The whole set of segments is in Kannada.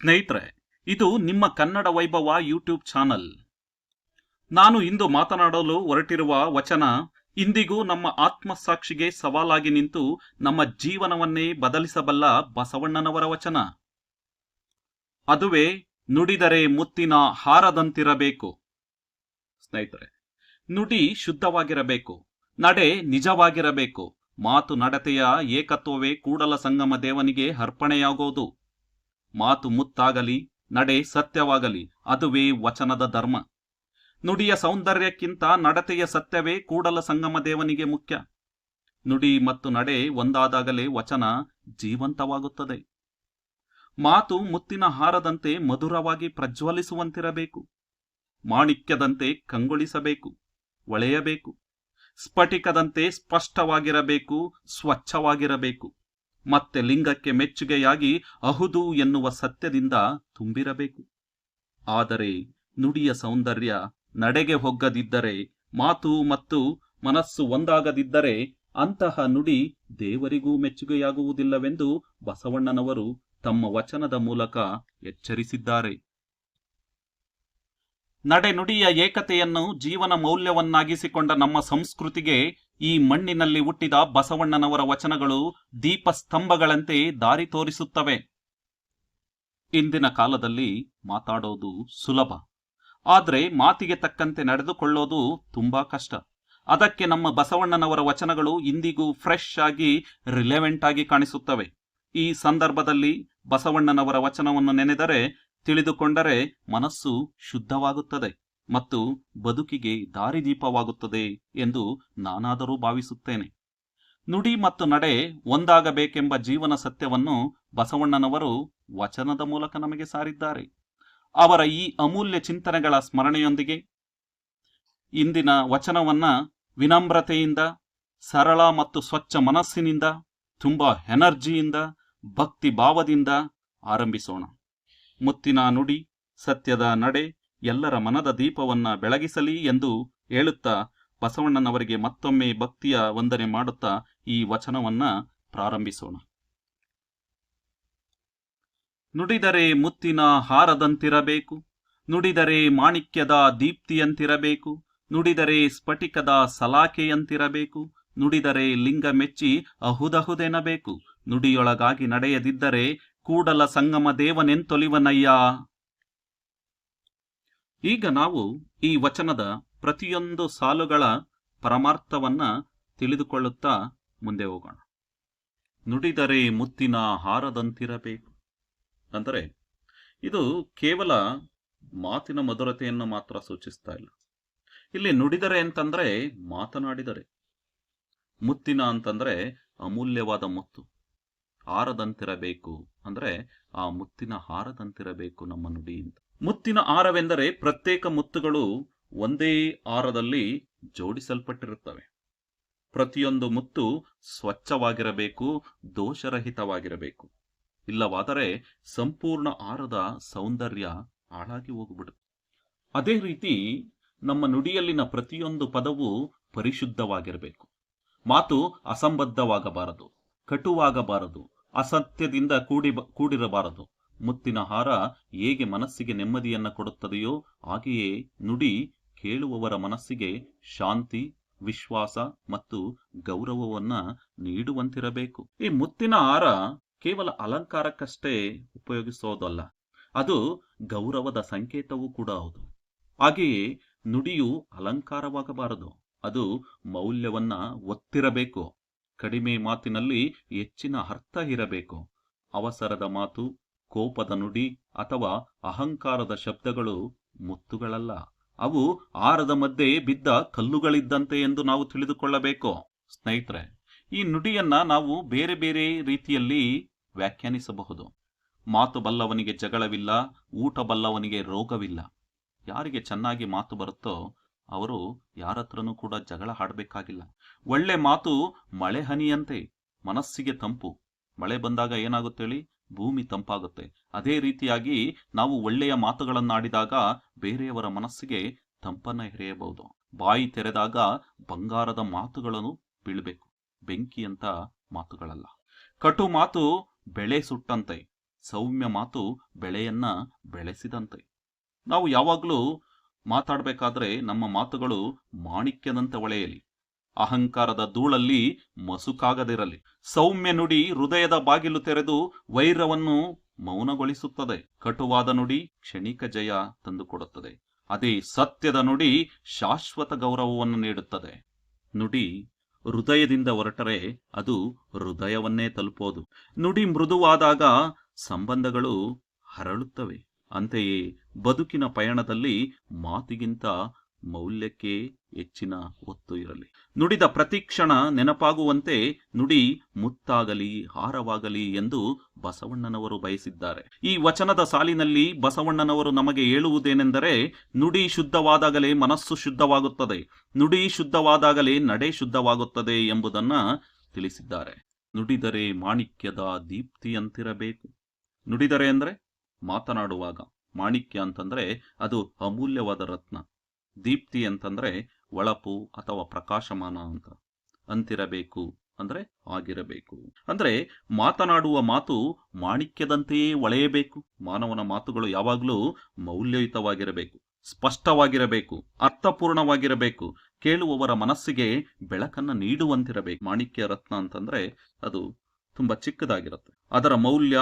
ಸ್ನೇಹಿತರೆ, ಇದು ನಿಮ್ಮ ಕನ್ನಡ ವೈಭವ ಯೂಟ್ಯೂಬ್ ಚಾನಲ್. ನಾನು ಇಂದು ಮಾತನಾಡಲು ಹೊರಟಿರುವ ವಚನ, ಇಂದಿಗೂ ನಮ್ಮ ಆತ್ಮಸಾಕ್ಷಿಗೆ ಸವಾಲಾಗಿ ನಿಂತು ನಮ್ಮ ಜೀವನವನ್ನೇ ಬದಲಿಸಬಲ್ಲ ಬಸವಣ್ಣನವರ ವಚನ. ಅದುವೇ ನುಡಿದರೆ ಮುತ್ತಿನ ಹಾರದಂತಿರಬೇಕು. ಸ್ನೇಹಿತರೆ, ನುಡಿ ಶುದ್ಧವಾಗಿರಬೇಕು, ನಡೆ ನಿಜವಾಗಿರಬೇಕು, ಮಾತು ನಡತೆಯ ಏಕತ್ವವೇ ಕೂಡಲ ಸಂಗಮ ದೇವನಿಗೆ ಅರ್ಪಣೆಯಾಗೋದು. ಮಾತು ಮುತ್ತಾಗಲಿ, ನಡೆ ಸತ್ಯವಾಗಲಿ, ಅದುವೇ ವಚನದ ಧರ್ಮ. ನುಡಿಯ ಸೌಂದರ್ಯಕ್ಕಿಂತ ನಡತೆಯ ಸತ್ಯವೇ ಕೂಡಲ ಸಂಗಮ ದೇವನಿಗೆ ಮುಖ್ಯ. ನುಡಿ ಮತ್ತು ನಡೆ ಒಂದಾದಾಗಲೇ ವಚನ ಜೀವಂತವಾಗುತ್ತದೆ. ಮಾತು ಮುತ್ತಿನ ಹಾರದಂತೆ ಮಧುರವಾಗಿ ಪ್ರಜ್ವಲಿಸುವಂತಿರಬೇಕು. ಮಾಣಿಕ್ಯದಂತೆ ಕಂಗೊಳಿಸಬೇಕು, ಒಳೆಯಬೇಕು. ಸ್ಫಟಿಕದಂತೆ ಸ್ಪಷ್ಟವಾಗಿರಬೇಕು, ಸ್ವಚ್ಛವಾಗಿರಬೇಕು. ಮತ್ತೆ ಲಿಂಗಕ್ಕೆ ಮೆಚ್ಚುಗೆಯಾಗಿ ಅಹುದು ಎನ್ನುವ ಸತ್ಯದಿಂದ ತುಂಬಿರಬೇಕು. ಆದರೆ ನುಡಿಯ ಸೌಂದರ್ಯ ನಡೆಗೆ ಹೊಗ್ಗದಿದ್ದರೆ, ಮಾತು ಮತ್ತು ಮನಸ್ಸು ಒಂದಾಗದಿದ್ದರೆ ಅಂತಹ ನುಡಿ ದೇವರಿಗೂ ಮೆಚ್ಚುಗೆಯಾಗುವುದಿಲ್ಲವೆಂದು ಬಸವಣ್ಣನವರು ತಮ್ಮ ವಚನದ ಮೂಲಕ ಎಚ್ಚರಿಸಿದ್ದಾರೆ. ನಡೆನುಡಿಯ ಏಕತೆಯನ್ನು ಜೀವನ ಮೌಲ್ಯವನ್ನಾಗಿಸಿಕೊಂಡ ನಮ್ಮ ಸಂಸ್ಕೃತಿಗೆ ಈ ಮಣ್ಣಿನಲ್ಲಿ ಹುಟ್ಟಿದ ಬಸವಣ್ಣನವರ ವಚನಗಳು ದೀಪಸ್ತಂಭಗಳಂತೆ ದಾರಿ ತೋರಿಸುತ್ತವೆ. ಇಂದಿನ ಕಾಲದಲ್ಲಿ ಮಾತಾಡೋದು ಸುಲಭ. ಆದರೆ ಮಾತಿಗೆ ತಕ್ಕಂತೆ ನಡೆದುಕೊಳ್ಳೋದು ತುಂಬಾ ಕಷ್ಟ. ಅದಕ್ಕೆ ನಮ್ಮ ಬಸವಣ್ಣನವರ ವಚನಗಳು ಇಂದಿಗೂ ಫ್ರೆಶ್ ಆಗಿ, ರಿಲೆವೆಂಟ್ ಆಗಿ ಕಾಣಿಸುತ್ತವೆ. ಈ ಸಂದರ್ಭದಲ್ಲಿ ಬಸವಣ್ಣನವರ ವಚನವನ್ನು ನೆನೆದರೆ, ತಿಳಿದುಕೊಂಡರೆ ಮನಸ್ಸು ಶುದ್ಧವಾಗುತ್ತದೆ. ಮತ್ತು ಬದುಕಿಗೆ ದಾರಿದೀಪವಾಗುತ್ತದೆ ಎಂದು ನಾನಾದರೂ ಭಾವಿಸುತ್ತೇನೆ. ನುಡಿ ಮತ್ತು ನಡೆ ಒಂದಾಗಬೇಕೆಂಬ ಜೀವನ ಸತ್ಯವನ್ನು ಬಸವಣ್ಣನವರು ವಚನದ ಮೂಲಕ ನಮಗೆ ಸಾರಿದ್ದಾರೆ. ಅವರ ಈ ಅಮೂಲ್ಯ ಚಿಂತನೆಗಳ ಸ್ಮರಣೆಯೊಂದಿಗೆ ಇಂದಿನ ವಚನವನ್ನ ವಿನಮ್ರತೆಯಿಂದ, ಸರಳ ಮತ್ತು ಸ್ವಚ್ಛ ಮನಸ್ಸಿನಿಂದ, ತುಂಬಾ ಎನರ್ಜಿಯಿಂದ ಭಕ್ತಿ ಭಾವದಿಂದ ಆರಂಭಿಸೋಣ. ಮುತ್ತಿನ ನುಡಿ, ಸತ್ಯದ ನಡೆ ಎಲ್ಲರ ಮನದ ದೀಪವನ್ನ ಬೆಳಗಿಸಲಿ ಎಂದು ಹೇಳುತ್ತಾ ಬಸವಣ್ಣನವರಿಗೆ ಮತ್ತೊಮ್ಮೆ ಭಕ್ತಿಯ ವಂದನೆ ಮಾಡುತ್ತಾ ಈ ವಚನವನ್ನ ಪ್ರಾರಂಭಿಸೋಣ. ನುಡಿದರೆ ಮುತ್ತಿನ ಹಾರದಂತಿರಬೇಕು, ನುಡಿದರೆ ಮಾಣಿಕ್ಯದ ದೀಪ್ತಿಯಂತಿರಬೇಕು, ನುಡಿದರೆ ಸ್ಫಟಿಕದ ಸಲಾಕೆಯಂತಿರಬೇಕು, ನುಡಿದರೆ ಲಿಂಗ ಮೆಚ್ಚಿ ಅಹುದಹುದೆನಬೇಕು, ನುಡಿಯೊಳಗಾಗಿ ನಡೆಯದಿದ್ದರೆ ಕೂಡಲ ಸಂಗಮ ದೇವನೆಂತೊಲಿವನಯ್ಯ. ಈಗ ನಾವು ಈ ವಚನದ ಪ್ರತಿಯೊಂದು ಸಾಲುಗಳ ಪರಮಾರ್ಥವನ್ನ ತಿಳಿದುಕೊಳ್ಳುತ್ತಾ ಮುಂದೆ ಹೋಗೋಣ. ನುಡಿದರೆ ಮುತ್ತಿನ ಹಾರದಂತಿರಬೇಕು. ಅಂದರೆ ಇದು ಕೇವಲ ಮಾತಿನ ಮಧುರತೆಯನ್ನು ಮಾತ್ರ ಸೂಚಿಸ್ತಾ ಇಲ್ಲ. ಇಲ್ಲಿ ನುಡಿದರೆ ಅಂತಂದ್ರೆ ಮಾತನಾಡಿದರೆ. ಮುತ್ತಿನ ಅಂತಂದ್ರೆ ಅಮೂಲ್ಯವಾದ ಮುತ್ತು. ಹಾರದಂತಿರಬೇಕು ಅಂದ್ರೆ ಆ ಮುತ್ತಿನ ಹಾರದಂತಿರಬೇಕು ನಮ್ಮ ನುಡಿ ಮುತ್ತಿನ ಆರವೆಂದರೆ ಪ್ರತ್ಯೇಕ ಮುತ್ತುಗಳು ಒಂದೇ ಆರದಲ್ಲಿ ಜೋಡಿಸಲ್ಪಟ್ಟಿರುತ್ತವೆ. ಪ್ರತಿಯೊಂದು ಮುತ್ತು ಸ್ವಚ್ಛವಾಗಿರಬೇಕು, ದೋಷರಹಿತವಾಗಿರಬೇಕು. ಇಲ್ಲವಾದರೆ ಸಂಪೂರ್ಣ ಆರದ ಸೌಂದರ್ಯ ಹಾಳಾಗಿ ಹೋಗ್ಬಿಡುತ್ತೆ. ಅದೇ ರೀತಿ ನಮ್ಮ ನುಡಿಯಲ್ಲಿನ ಪ್ರತಿಯೊಂದು ಪದವು ಪರಿಶುದ್ಧವಾಗಿರಬೇಕು. ಮಾತು ಅಸಂಬದ್ಧವಾಗಬಾರದು, ಕಟುವಾಗಬಾರದು, ಅಸತ್ಯದಿಂದ ಕೂಡಿ ಕೂಡಿರಬಾರದು. ಮುತ್ತಿನ ಹಾರ ಹೇಗೆ ಮನಸ್ಸಿಗೆ ನೆಮ್ಮದಿಯನ್ನ ಕೊಡುತ್ತದೆಯೋ ಹಾಗೆಯೇ ನುಡಿ ಕೇಳುವವರ ಮನಸ್ಸಿಗೆ ಶಾಂತಿ, ವಿಶ್ವಾಸ ಮತ್ತು ಗೌರವವನ್ನ ನೀಡುವಂತಿರಬೇಕು. ಈ ಮುತ್ತಿನ ಹಾರ ಕೇವಲ ಅಲಂಕಾರಕ್ಕಷ್ಟೇ ಉಪಯೋಗಿಸೋದಲ್ಲ, ಅದು ಗೌರವದ ಸಂಕೇತವೂ ಕೂಡ ಹೌದು. ಹಾಗೆಯೇ ನುಡಿಯು ಅಲಂಕಾರವಾಗಬಾರದು, ಅದು ಮೌಲ್ಯವನ್ನ ಒತ್ತಿರಬೇಕು. ಕಡಿಮೆ ಮಾತಿನಲ್ಲಿ ಹೆಚ್ಚಿನ ಅರ್ಥ ಇರಬೇಕು. ಅವಸರದ ಮಾತು ಕೋಪದ ನುಡಿ ಅಥವಾ ಅಹಂಕಾರದ ಶಬ್ದಗಳು ಮುತ್ತುಗಳಲ್ಲ. ಅವು ಆರದ ಮಧ್ಯೆ ಬಿದ್ದ ಕಲ್ಲುಗಳಿದ್ದಂತೆ ಎಂದು ನಾವು ತಿಳಿದುಕೊಳ್ಳಬೇಕು. ಸ್ನೇಹಿತರೆ, ಈ ನುಡಿಯನ್ನ ನಾವು ಬೇರೆ ಬೇರೆ ರೀತಿಯಲ್ಲಿ ವ್ಯಾಖ್ಯಾನಿಸಬಹುದು. ಮಾತು ಬಲ್ಲವನಿಗೆ ಜಗಳವಿಲ್ಲ, ಊಟ ಬಲ್ಲವನಿಗೆ ರೋಗವಿಲ್ಲ. ಯಾರಿಗೆ ಚೆನ್ನಾಗಿ ಮಾತು ಬರುತ್ತೋ ಅವರು ಯಾರತ್ರನೂ ಕೂಡ ಜಗಳ ಹಾಡಬೇಕಾಗಿಲ್ಲ. ಒಳ್ಳೆ ಮಾತು ಮಳೆ ಹನಿಯಂತೆ, ಮನಸ್ಸಿಗೆ ತಂಪು. ಮಳೆ ಬಂದಾಗ ಏನಾಗುತ್ತೆ ಹೇಳಿ ಭೂಮಿ ತಂಪಾಗುತ್ತೆ. ಅದೇ ರೀತಿಯಾಗಿ ನಾವು ಒಳ್ಳೆಯ ಮಾತುಗಳನ್ನಾಡಿದಾಗ ಬೇರೆಯವರ ಮನಸ್ಸಿಗೆ ತಂಪನ್ನ ಎರೆಯಬಹುದು. ಬಾಯಿ ತೆರೆದಾಗ ಬಂಗಾರದ ಮಾತುಗಳನ್ನು ಬೀಳ್ಬೇಕು. ಬೆಂಕಿಯಂತ ಮಾತುಗಳಲ್ಲ. ಕಟು ಮಾತು ಬೆಳೆ ಸುಟ್ಟಂತೆ. ಸೌಮ್ಯ ಮಾತು ಬೆಳೆಯನ್ನ ಬೆಳೆಸಿದಂತೆ. ನಾವು ಯಾವಾಗಲೂ ಮಾತಾಡಬೇಕಾದ್ರೆ ನಮ್ಮ ಮಾತುಗಳು ಮಾಣಿಕ್ಯದಂತೆ ಹೊಳೆಯಲಿ ಅಹಂಕಾರದ ಧೂಳಲ್ಲಿ ಮಸುಕಾಗದಿರಲಿ. ಸೌಮ್ಯ ನುಡಿ ಹೃದಯದ ಬಾಗಿಲು ತೆರೆದು ವೈರವನ್ನು ಮೌನಗೊಳಿಸುತ್ತದೆ. ಕಟುವಾದ ನುಡಿ ಕ್ಷಣಿಕ ಜಯ ತಂದುಕೊಡುತ್ತದೆ. ಅದೇ ಸತ್ಯದ ನುಡಿ ಶಾಶ್ವತ ಗೌರವವನ್ನು ನೀಡುತ್ತದೆ. ನುಡಿ ಹೃದಯದಿಂದ ಹೊರಟರೆ ಅದು ಹೃದಯವನ್ನೇ ತಲುಪೋದು. ನುಡಿ ಮೃದುವಾದಾಗ ಸಂಬಂಧಗಳು ಹರಳುತ್ತವೆ. ಅಂತೆಯೇ ಬದುಕಿನ ಪಯಣದಲ್ಲಿ ಮಾತಿಗಿಂತ ಮೌಲ್ಯಕ್ಕೆ ಹೆಚ್ಚಿನ ಒತ್ತು ಇರಲಿ. ನುಡಿದ ಪ್ರತಿಕ್ಷಣ ನೆನಪಾಗುವಂತೆ ನುಡಿ ಮುತ್ತಾಗಲಿ, ಹಾರವಾಗಲಿ ಎಂದು ಬಸವಣ್ಣನವರು ಬಯಸಿದ್ದಾರೆ. ಈ ವಚನದ ಸಾಲಿನಲ್ಲಿ ಬಸವಣ್ಣನವರು ನಮಗೆ ಹೇಳುವುದೇನೆಂದರೆ, ನುಡಿ ಶುದ್ಧವಾದಾಗಲೇ ಮನಸ್ಸು ಶುದ್ಧವಾಗುತ್ತದೆ, ನುಡಿ ಶುದ್ಧವಾದಾಗಲೇ ನಡೆ ಶುದ್ಧವಾಗುತ್ತದೆ ಎಂಬುದನ್ನ ತಿಳಿಸಿದ್ದಾರೆ. ನುಡಿದರೆ ಮಾಣಿಕ್ಯದ ದೀಪ್ತಿಯಂತಿರಬೇಕು ನುಡಿದರೆ ಅಂದರೆ ಮಾತನಾಡುವಾಗ, ಮಾಣಿಕ್ಯ ಅಂತಂದ್ರೆ ಅದು ಅಮೂಲ್ಯವಾದ ರತ್ನ. ದೀಪ್ತಿ ಅಂತಂದ್ರೆ ಒಳಪು ಅಥವಾ ಪ್ರಕಾಶಮಾನ ಅಂತ. ಅಂತಿರಬೇಕು ಅಂದ್ರೆ ಆಗಿರಬೇಕು. ಅಂದ್ರೆ ಮಾತನಾಡುವ ಮಾತು ಮಾಣಿಕ್ಯದಂತೆಯೇ ಒಳೆಯಬೇಕು. ಮಾನವನ ಮಾತುಗಳು ಯಾವಾಗಲೂ ಮೌಲ್ಯಯುತವಾಗಿರಬೇಕು, ಸ್ಪಷ್ಟವಾಗಿರಬೇಕು, ಅರ್ಥಪೂರ್ಣವಾಗಿರಬೇಕು. ಕೇಳುವವರ ಮನಸ್ಸಿಗೆ ಬೆಳಕನ್ನ ನೀಡುವಂತಿರಬೇಕು. ಮಾಣಿಕ್ಯ ರತ್ನ ಅಂತಂದ್ರೆ ಅದು ತುಂಬಾ ಚಿಕ್ಕದಾಗಿರುತ್ತೆ. ಅದರ ಮೌಲ್ಯ,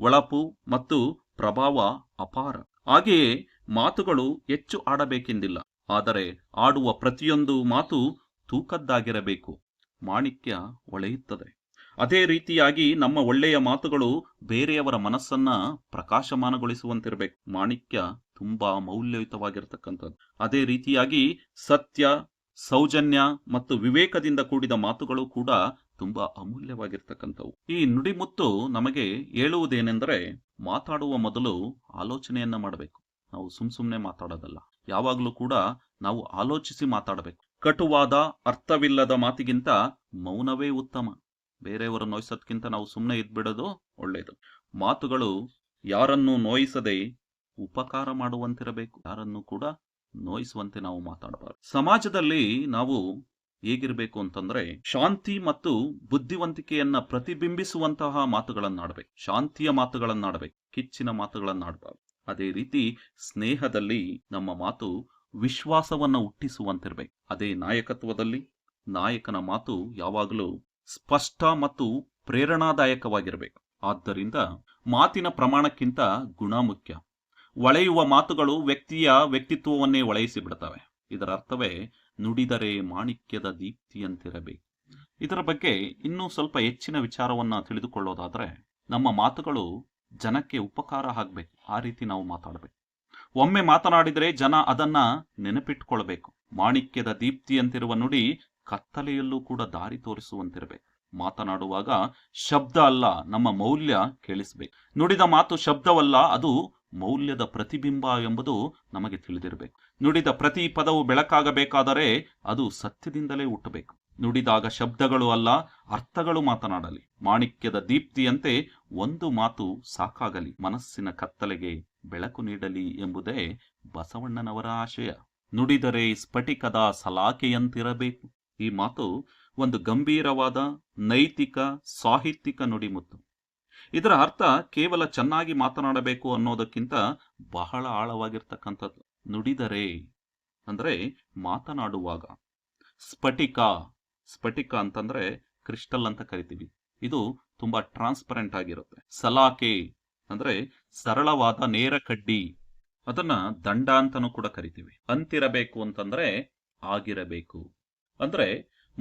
ಒಳಪು ಮತ್ತು ಪ್ರಭಾವ ಅಪಾರ. ಹಾಗೆಯೇ ಮಾತುಗಳು ಹೆಚ್ಚು ಆಡಬೇಕೆಂದಿಲ್ಲ. ಆದರೆ ಆಡುವ ಪ್ರತಿಯೊಂದು ಮಾತು ತೂಕದ್ದಾಗಿರಬೇಕು. ಮಾಣಿಕ್ಯ ಒಳೆಯುತ್ತದೆ. ಅದೇ ರೀತಿಯಾಗಿ ನಮ್ಮ ಒಳ್ಳೆಯ ಮಾತುಗಳು ಬೇರೆಯವರ ಮನಸ್ಸನ್ನ ಪ್ರಕಾಶಮಾನಗೊಳಿಸುವಂತಿರಬೇಕು. ಮಾಣಿಕ್ಯ ತುಂಬಾ ಮೌಲ್ಯಯುತವಾಗಿರತಕ್ಕಂಥದ್ದು. ಅದೇ ರೀತಿಯಾಗಿ ಸತ್ಯ, ಸೌಜನ್ಯ ಮತ್ತು ವಿವೇಕದಿಂದ ಕೂಡಿದ ಮಾತುಗಳು ಕೂಡ ತುಂಬಾ ಅಮೂಲ್ಯವಾಗಿರ್ತಕ್ಕಂಥವು. ಈ ನುಡಿಮುತ್ತು ನಮಗೆ ಹೇಳುವುದೇನೆಂದರೆ ಮಾತಾಡುವ ಮೊದಲು ಆಲೋಚನೆಯನ್ನ ಮಾಡಬೇಕು. ನಾವು ಸುಮ್ ಸುಮ್ಮನೆ ಮಾತಾಡೋದಲ್ಲ. ಯಾವಾಗಲೂ ಕೂಡ ನಾವು ಆಲೋಚಿಸಿ ಮಾತಾಡಬೇಕು. ಕಟುವಾದ, ಅರ್ಥವಿಲ್ಲದ ಮಾತಿಗಿಂತ ಮೌನವೇ ಉತ್ತಮ. ಬೇರೆಯವರ ನೋಯಿಸೋದ್ಕಿಂತ ನಾವು ಸುಮ್ಮನೆ ಇದ್ಬಿಡೋದು ಒಳ್ಳೆಯದು ಮಾತುಗಳು ಯಾರನ್ನು ನೋಯಿಸದೆ ಉಪಕಾರ ಮಾಡುವಂತಿರಬೇಕು. ಯಾರನ್ನು ಕೂಡ ನೋಯಿಸುವಂತೆ ನಾವು ಮಾತಾಡಬಾರದು. ಸಮಾಜದಲ್ಲಿ ನಾವು ಹೇಗಿರಬೇಕು ಅಂತಂದ್ರೆ ಶಾಂತಿ ಮತ್ತು ಬುದ್ಧಿವಂತಿಕೆಯನ್ನ ಪ್ರತಿಬಿಂಬಿಸುವಂತಹ ಮಾತುಗಳನ್ನಾಡಬೇಕು. ಶಾಂತಿಯ ಮಾತುಗಳನ್ನಾಡಬೇಕು. ಕಿಚ್ಚಿನ ಮಾತುಗಳನ್ನಾಡಬಾರ್ದು. ಅದೇ ರೀತಿ ಸ್ನೇಹದಲ್ಲಿ ನಮ್ಮ ಮಾತು ವಿಶ್ವಾಸವನ್ನ ಹುಟ್ಟಿಸುವಂತಿರ್ಬೇಕು. ಅದೇ ನಾಯಕತ್ವದಲ್ಲಿ ನಾಯಕನ ಮಾತು ಯಾವಾಗಲೂ ಸ್ಪಷ್ಟ ಮತ್ತು ಪ್ರೇರಣಾದಾಯಕವಾಗಿರಬೇಕು. ಆದ್ದರಿಂದ ಮಾತಿನ ಪ್ರಮಾಣಕ್ಕಿಂತ ಗುಣ ಮುಖ್ಯ. ಒಳೆಯುವ ಮಾತುಗಳು ವ್ಯಕ್ತಿಯ ವ್ಯಕ್ತಿತ್ವವನ್ನೇ ಒಳೆಯಿಸಿ ಬಿಡ್ತವೆ. ಇದರ ಅರ್ಥವೇ ನುಡಿದರೆ ಮಾಣಿಕ್ಯದ ದೀಪ್ತಿಯಂತಿರಬೇಕು. ಇದರ ಬಗ್ಗೆ ಇನ್ನೂ ಸ್ವಲ್ಪ ಹೆಚ್ಚಿನ ವಿಚಾರವನ್ನ ತಿಳಿದುಕೊಳ್ಳೋದಾದ್ರೆ ನಮ್ಮ ಮಾತುಗಳು ಜನಕ್ಕೆ ಉಪಕಾರ ಆಗ್ಬೇಕು. ಆ ರೀತಿ ನಾವು ಮಾತಾಡಬೇಕು. ಒಮ್ಮೆ ಮಾತನಾಡಿದರೆ ಜನ ಅದನ್ನ ನೆನಪಿಟ್ಕೊಳ್ಬೇಕು. ಮಾಣಿಕ್ಯದ ದೀಪ್ತಿಯಂತಿರುವ ನುಡಿ ಕತ್ತಲೆಯಲ್ಲೂ ಕೂಡ ದಾರಿ ತೋರಿಸುವಂತಿರಬೇಕು. ಮಾತನಾಡುವಾಗ ಶಬ್ದ ಅಲ್ಲ, ನಮ್ಮ ಮೌಲ್ಯ ಕೇಳಿಸ್ಬೇಕು. ನುಡಿದ ಮಾತು ಶಬ್ದವಲ್ಲ, ಅದು ಮೌಲ್ಯದ ಪ್ರತಿಬಿಂಬ ಎಂಬುದು ನಮಗೆ ತಿಳಿದಿರಬೇಕು. ನುಡಿದ ಪ್ರತಿ ಪದವು ಬೆಳಕಾಗಬೇಕಾದರೆ ಅದು ಸತ್ಯದಿಂದಲೇ ಹುಟ್ಟಬೇಕು. ನುಡಿದಾಗ ಶಬ್ದಗಳು ಅಲ್ಲ, ಅರ್ಥಗಳು ಮಾತನಾಡಲಿ. ಮಾಣಿಕ್ಯದ ದೀಪ್ತಿಯಂತೆ ಒಂದು ಮಾತು ಸಾಕಾಗಲಿ. ಮನಸ್ಸಿನ ಕತ್ತಲೆಗೆ ಬೆಳಕು ನೀಡಲಿ ಎಂಬುದೇ ಬಸವಣ್ಣನವರ ಆಶಯ. ನುಡಿದರೆ ಸ್ಫಟಿಕದ ಸಲಾಕೆಯಂತಿರಬೇಕು. ಈ ಮಾತು ಒಂದು ಗಂಭೀರವಾದ, ನೈತಿಕ, ಸಾಹಿತ್ಯಿಕ ನುಡಿಮುತ್ತು. ಇದರ ಅರ್ಥ ಕೇವಲ ಚೆನ್ನಾಗಿ ಮಾತನಾಡಬೇಕು ಅನ್ನೋದಕ್ಕಿಂತ ಬಹಳ ಆಳವಾಗಿರ್ತಕ್ಕಂಥದ್ದು. ನುಡಿದರೆ ಅಂದರೆ ಮಾತನಾಡುವಾಗ. ಸ್ಫಟಿಕ ಸ್ಫಟಿಕ ಅಂತಂದ್ರೆ ಕ್ರಿಸ್ಟಲ್ ಅಂತ ಕರಿತೀವಿ. ಇದು ತುಂಬಾ ಟ್ರಾನ್ಸ್ಪರೆಂಟ್ ಆಗಿರುತ್ತೆ. ಸಲಾಕೆ ಅಂದ್ರೆ ಸರಳವಾದ ನೇರ ಕಡ್ಡಿ. ಅದನ್ನ ದಂಡ ಅಂತಾನೂ ಕೂಡ ಕರಿತೀವಿ. ಅಂತಿರಬೇಕು ಅಂತಂದ್ರೆ ಆಗಿರಬೇಕು. ಅಂದ್ರೆ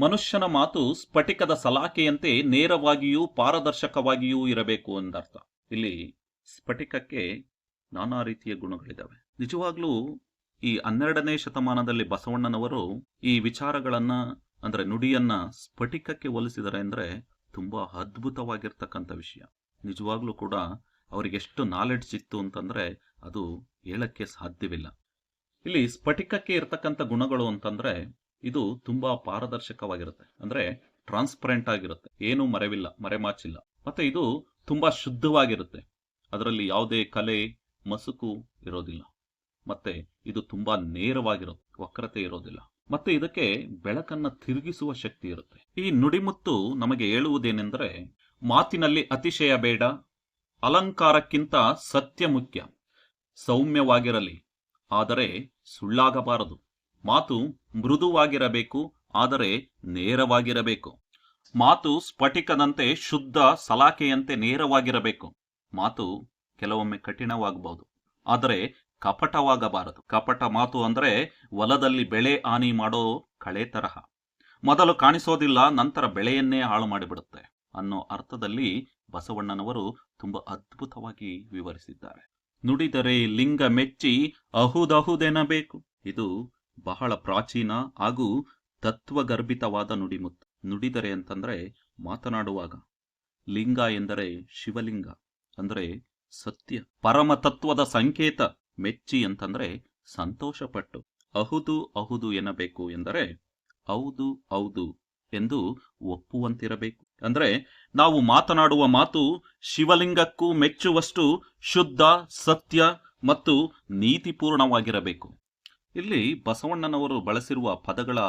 ಮನುಷ್ಯನ ಮಾತು ಸ್ಫಟಿಕದ ಸಲಾಕೆಯಂತೆ ನೇರವಾಗಿಯೂ ಪಾರದರ್ಶಕವಾಗಿಯೂ ಇರಬೇಕು ಎಂದರ್ಥ. ಇಲ್ಲಿ ಸ್ಫಟಿಕಕ್ಕೆ ನಾನಾ ರೀತಿಯ ಗುಣಗಳಿದ್ದಾವೆ ನಿಜವಾಗ್ಲೂ ಈ ಹನ್ನೆರಡನೇ ಶತಮಾನದಲ್ಲಿ ಬಸವಣ್ಣನವರು ಈ ವಿಚಾರಗಳನ್ನ ಅಂದ್ರೆ ನುಡಿಯನ್ನ ಸ್ಫಟಿಕಕ್ಕೆ ಹೋಲಿಸಿದರೆ ಅಂದ್ರೆ ತುಂಬಾ ಅದ್ಭುತವಾಗಿರ್ತಕ್ಕಂಥ ವಿಷಯ. ನಿಜವಾಗ್ಲೂ ಕೂಡ ಅವರಿಗೆ ಎಷ್ಟು ನಾಲೆಡ್ಜ್ ಇತ್ತು ಅಂತಂದ್ರೆ ಅದು ಹೇಳಕ್ಕೆ ಸಾಧ್ಯವಿಲ್ಲ. ಇಲ್ಲಿ ಸ್ಫಟಿಕಕ್ಕೆ ಇರತಕ್ಕಂಥ ಗುಣಗಳು ಅಂತಂದ್ರೆ ಇದು ತುಂಬಾ ಪಾರದರ್ಶಕವಾಗಿರುತ್ತೆ. ಅಂದ್ರೆ ಟ್ರಾನ್ಸ್ಪರೆಂಟ್ ಆಗಿರುತ್ತೆ. ಏನು ಮರೆವಿಲ್ಲ, ಮರೆಮಾಚಿಲ್ಲ. ಮತ್ತೆ ಇದು ತುಂಬಾ ಶುದ್ಧವಾಗಿರುತ್ತೆ. ಅದರಲ್ಲಿ ಯಾವುದೇ ಕಲೆ, ಮಸುಕು ಇರೋದಿಲ್ಲ. ಮತ್ತೆ ಇದು ತುಂಬಾ ನೇರವಾಗಿರುತ್ತೆ ವಕ್ರತೆ ಇರೋದಿಲ್ಲ. ಮತ್ತೆ ಇದಕ್ಕೆ ಬೆಳಕನ್ನ ತಿರುಗಿಸುವ ಶಕ್ತಿ ಇರುತ್ತೆ. ಈ ನುಡಿಮುತ್ತು ನಮಗೆ ಹೇಳುವುದೇನೆಂದರೆ, ಮಾತಿನಲ್ಲಿ ಅತಿಶಯ ಬೇಡ, ಅಲಂಕಾರಕ್ಕಿಂತ ಸತ್ಯ ಮುಖ್ಯ, ಸೌಮ್ಯವಾಗಿರಲಿ, ಆದರೆ ಸುಳ್ಳಾಗಬಾರದು. ಮಾತು ಮೃದುವಾಗಿರಬೇಕು, ಆದರೆ ನೇರವಾಗಿರಬೇಕು. ಮಾತು ಸ್ಫಟಿಕದಂತೆ ಶುದ್ಧ ಸಲಾಕೆಯಂತೆ ನೇರವಾಗಿರಬೇಕು. ಮಾತು ಕೆಲವೊಮ್ಮೆ ಕಠಿಣವಾಗಬಹುದು. ಆದರೆ ಕಪಟವಾಗಬಾರದು. ಕಪಟ ಮಾತು ಅಂದ್ರೆ ಹೊಲದಲ್ಲಿ ಬೆಳೆ ಹಾನಿ ಮಾಡೋ ಕಳೆ ತರಹ. ಮೊದಲು ಕಾಣಿಸೋದಿಲ್ಲ, ನಂತರ ಬೆಳೆಯನ್ನೇ ಹಾಳು ಮಾಡಿಬಿಡುತ್ತೆ ಅನ್ನೋ ಅರ್ಥದಲ್ಲಿ ಬಸವಣ್ಣನವರು ತುಂಬಾ ಅದ್ಭುತವಾಗಿ ವಿವರಿಸಿದ್ದಾರೆ. ನುಡಿದರೆ ಲಿಂಗ ಮೆಚ್ಚಿ ಅಹುದಹುದೆನಬೇಕು. ಇದು ಬಹಳ ಪ್ರಾಚೀನ ಹಾಗೂ ತತ್ವಗರ್ಭಿತವಾದ ನುಡಿಮುತ್ತು ನುಡಿದರೆ ಅಂತಂದ್ರೆ ಮಾತನಾಡುವಾಗ. ಲಿಂಗ ಎಂದರೆ ಶಿವಲಿಂಗ, ಅಂದ್ರೆ ಸತ್ಯ. ಪರಮ ತತ್ವದ ಸಂಕೇತ. ಮೆಚ್ಚಿ ಅಂತಂದ್ರೆ ಸಂತೋಷಪಟ್ಟು. ಅಹುದು ಅಹುದು ಎನ್ನಬೇಕು ಎಂದರೆ ಹೌದು ಹೌದು ಎಂದು ಒಪ್ಪುವಂತಿರಬೇಕು. ಅಂದ್ರೆ ನಾವು ಮಾತನಾಡುವ ಮಾತು ಶಿವಲಿಂಗಕ್ಕೂ ಮೆಚ್ಚುವಷ್ಟು ಶುದ್ಧ, ಸತ್ಯ ಮತ್ತು ನೀತಿಪೂರ್ಣವಾಗಿರಬೇಕು. ಇಲ್ಲಿ ಬಸವಣ್ಣನವರು ಬಳಸಿರುವ ಪದಗಳ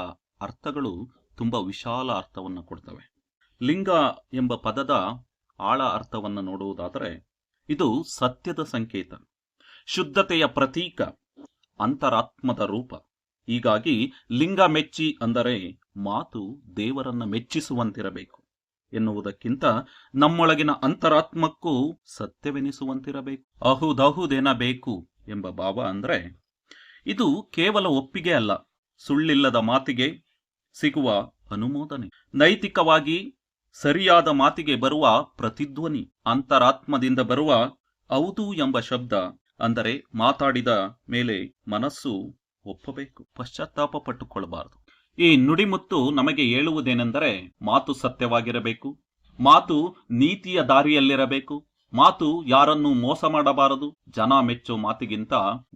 ಅರ್ಥಗಳು ತುಂಬಾ ವಿಶಾಲ ಅರ್ಥವನ್ನು ಕೊಡ್ತವೆ. ಲಿಂಗ ಎಂಬ ಪದದ ಆಳ ಅರ್ಥವನ್ನು ನೋಡುವುದಾದರೆ ಇದು ಸತ್ಯದ ಸಂಕೇತ. ಶುದ್ಧತೆಯ ಪ್ರತೀಕ, ಅಂತರಾತ್ಮದ ರೂಪ. ಹೀಗಾಗಿ ಲಿಂಗ ಮೆಚ್ಚಿ ಅಂದರೆ ಮಾತು ದೇವರನ್ನ ಮೆಚ್ಚಿಸುವಂತಿರಬೇಕು ಎನ್ನುವುದಕ್ಕಿಂತ ನಮ್ಮೊಳಗಿನ ಅಂತರಾತ್ಮಕ್ಕೂ ಸತ್ಯವೆನಿಸುವಂತಿರಬೇಕು. ಅಹುದಹುದೆನಬೇಕು ಎಂಬ ಭಾವ ಅಂದ್ರೆ ಇದು ಕೇವಲ ಒಪ್ಪಿಗೆ ಅಲ್ಲ, ಸುಳ್ಳಿಲ್ಲದ ಮಾತಿಗೆ ಸಿಗುವ ಅನುಮೋದನೆ. ನೈತಿಕವಾಗಿ ಸರಿಯಾದ ಮಾತಿಗೆ ಬರುವ ಪ್ರತಿಧ್ವನಿ, ಅಂತರಾತ್ಮದಿಂದ ಬರುವ ಹೌದು ಎಂಬ ಶಬ್ದ ಅಂದರೆ ಮಾತಾಡಿದ ಮೇಲೆ ಮನಸ್ಸು ಒಪ್ಪಬೇಕು ಪಶ್ಚಾತ್ತಾಪ ಪಟ್ಟುಕೊಳ್ಳಬಾರದು ಈ ನುಡಿಮುತ್ತು ನಮಗೆ ಹೇಳುವುದೇನೆಂದರೆ ಮಾತು ಸತ್ಯವಾಗಿರಬೇಕು, ಮಾತು ನೀತಿಯ ದಾರಿಯಲ್ಲಿರಬೇಕು, ಮಾತು ಯಾರನ್ನು ಮೋಸ ಮಾಡಬಾರದು. ಜನ ಮೆಚ್ಚೋ ಮಾತಿಗಿಂತ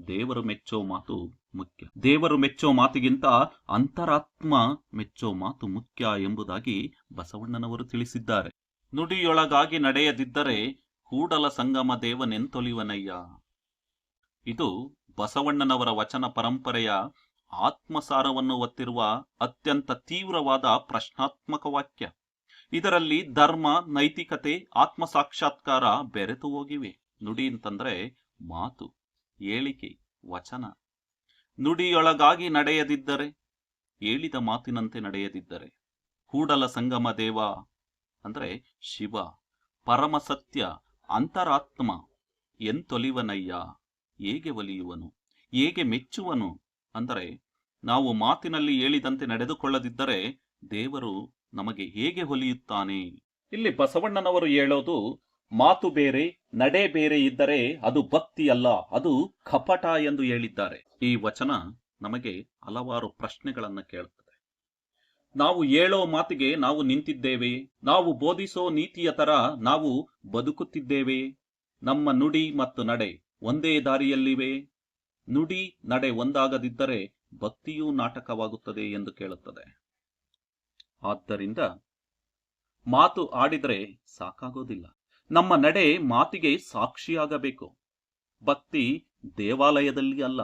ದೇವರು ಮೆಚ್ಚೋ ಮಾತು ಮುಖ್ಯ. ದೇವರು ಮೆಚ್ಚೋ ಮಾತಿಗಿಂತ ಅಂತರಾತ್ಮ ಮೆಚ್ಚೋ ಮಾತು ಮುಖ್ಯ ಎಂಬುದಾಗಿ ಬಸವಣ್ಣನವರು ತಿಳಿಸಿದ್ದಾರೆ. ನುಡಿಯೊಳಗಾಗಿ ನಡೆಯದಿದ್ದರೆ ಕೂಡಲ ಸಂಗಮ ದೇವನೆಂತೊಲಿವನಯ್ಯ. ಇದು ಬಸವಣ್ಣನವರ ವಚನ ಪರಂಪರೆಯ ಆತ್ಮಸಾರವನ್ನು ಒತ್ತಿರುವ ಅತ್ಯಂತ ತೀವ್ರವಾದ ಪ್ರಶ್ನಾತ್ಮಕ ವಾಕ್ಯ. ಇದರಲ್ಲಿ ಧರ್ಮ, ನೈತಿಕತೆ ಆತ್ಮ ಸಾಕ್ಷಾತ್ಕಾರ ಬೆರೆತು ಹೋಗಿವೆ. ನುಡಿ ಅಂತಂದ್ರೆ ಮಾತು, ಹೇಳಿಕೆ, ವಚನ. ನುಡಿಯೊಳಗಾಗಿ ನಡೆಯದಿದ್ದರೆ, ಹೇಳಿದ ಮಾತಿನಂತೆ ನಡೆಯದಿದ್ದರೆ, ಕೂಡಲ ಸಂಗಮ ದೇವ ಅಂದ್ರೆ ಶಿವ, ಪರಮ ಸತ್ಯ, ಅಂತರಾತ್ಮ, ಎಂತೊಲಿವನಯ್ಯ? ಹೇಗೆ ಒಲಿಯುವನು? ಹೇಗೆ ಮೆಚ್ಚುವನು? ಅಂದರೆ, ನಾವು ಮಾತಿನಲ್ಲಿ ಹೇಳಿದಂತೆ ನಡೆದುಕೊಳ್ಳದಿದ್ದರೆ ದೇವರು ನಮಗೆ ಹೇಗೆ ಹೊಲಿಯುತ್ತಾನೆ ಇಲ್ಲಿ ಬಸವಣ್ಣನವರು ಹೇಳೋದು, ಮಾತು ಬೇರೆ, ನಡೆ ಬೇರೆ ಇದ್ದರೆ ಅದು ಭಕ್ತಿ ಅಲ್ಲ, ಅದು ಕಪಟ ಎಂದು ಹೇಳಿದ್ದಾರೆ. ಈ ವಚನ ನಮಗೆ ಹಲವಾರು ಪ್ರಶ್ನೆಗಳನ್ನ ಕೇಳುತ್ತದೆ. ನಾವು ಹೇಳೋ ಮಾತಿಗೆ ನಾವು ನಿಂತಿದ್ದೇವೆ, ನಾವು ಬೋಧಿಸೋ ನೀತಿಯ ತರ ನಾವು ಬದುಕುತ್ತಿದ್ದೇವೆ. ನಮ್ಮ ನುಡಿ ಮತ್ತು ನಡೆ ಒಂದೇ ದಾರಿಯಲ್ಲಿವೆ. ನುಡಿ ನಡೆ ಒಂದಾಗದಿದ್ದರೆ ಭಕ್ತಿಯೂ ನಾಟಕವಾಗುತ್ತದೆ ಎಂದು ಕೇಳುತ್ತದೆ. ಆದ್ದರಿಂದ ಮಾತು ಆಡಿದರೆ ಸಾಕಾಗೋದಿಲ್ಲ. ನಮ್ಮ ನಡೆ ಮಾತಿಗೆ ಸಾಕ್ಷಿಯಾಗಬೇಕು. ಭಕ್ತಿ ದೇವಾಲಯದಲ್ಲಿ ಅಲ್ಲ,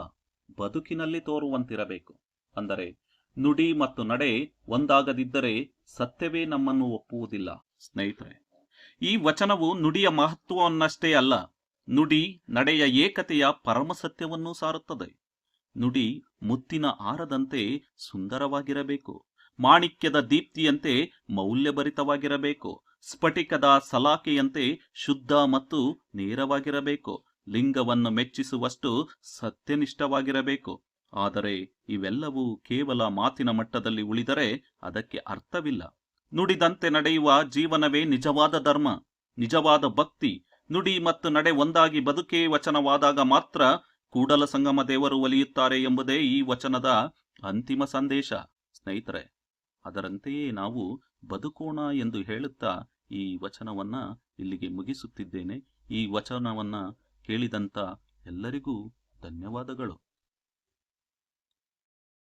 ಬದುಕಿನಲ್ಲಿ ತೋರುವಂತಿರಬೇಕು. ಅಂದರೆ ನುಡಿ ಮತ್ತು ನಡೆ ಒಂದಾಗದಿದ್ದರೆ ಸತ್ಯವೇ ನಮ್ಮನ್ನು ಒಪ್ಪುವುದಿಲ್ಲ. ಸ್ನೇಹಿತರೆ, ಈ ವಚನವು ನುಡಿಯ ಮಹತ್ವವನ್ನಷ್ಟೇ ಅಲ್ಲ ನುಡಿ ನಡೆಯ ಏಕತೆಯ ಪರಮಸತ್ಯವನ್ನೂ ಸಾರುತ್ತದೆ. ನುಡಿ ಮುತ್ತಿನ ಆರದಂತೆ ಸುಂದರವಾಗಿರಬೇಕು. ಮಾಣಿಕ್ಯದ ದೀಪ್ತಿಯಂತೆ ಮೌಲ್ಯಭರಿತವಾಗಿರಬೇಕು. ಸ್ಫಟಿಕದ ಸಲಾಕೆಯಂತೆ ಶುದ್ಧ ಮತ್ತು ನೇರವಾಗಿರಬೇಕು. ಲಿಂಗವನ್ನು ಮೆಚ್ಚಿಸುವಷ್ಟು ಸತ್ಯನಿಷ್ಠವಾಗಿರಬೇಕು. ಆದರೆ ಇವೆಲ್ಲವೂ ಕೇವಲ ಮಾತಿನ ಮಟ್ಟದಲ್ಲಿ ಉಳಿದರೆ ಅದಕ್ಕೆ ಅರ್ಥವಿಲ್ಲ. ನುಡಿದಂತೆ ನಡೆಯುವ ಜೀವನವೇ ನಿಜವಾದ ಧರ್ಮ. ನಿಜವಾದ ಭಕ್ತಿ. ನುಡಿ ಮತ್ತು ನಡೆ ಒಂದಾಗಿ ಬದುಕೇ ವಚನವಾದಾಗ ಮಾತ್ರ ಕೂಡಲ ಸಂಗಮ ದೇವರು ಒಲಿಯುತ್ತಾರೆ ಎಂಬುದೇ ಈ ವಚನದ ಅಂತಿಮ ಸಂದೇಶ. ಸ್ನೇಹಿತರೆ, ಅದರಂತೆಯೇ ನಾವು ಬದುಕೋಣ ಎಂದು ಹೇಳುತ್ತಾ ಈ ವಚನವನ್ನ ಇಲ್ಲಿಗೆ ಮುಗಿಸುತ್ತಿದ್ದೇನೆ. ಈ ವಚನವನ್ನ ಕೇಳಿದಂತ ಎಲ್ಲರಿಗೂ ಧನ್ಯವಾದಗಳು.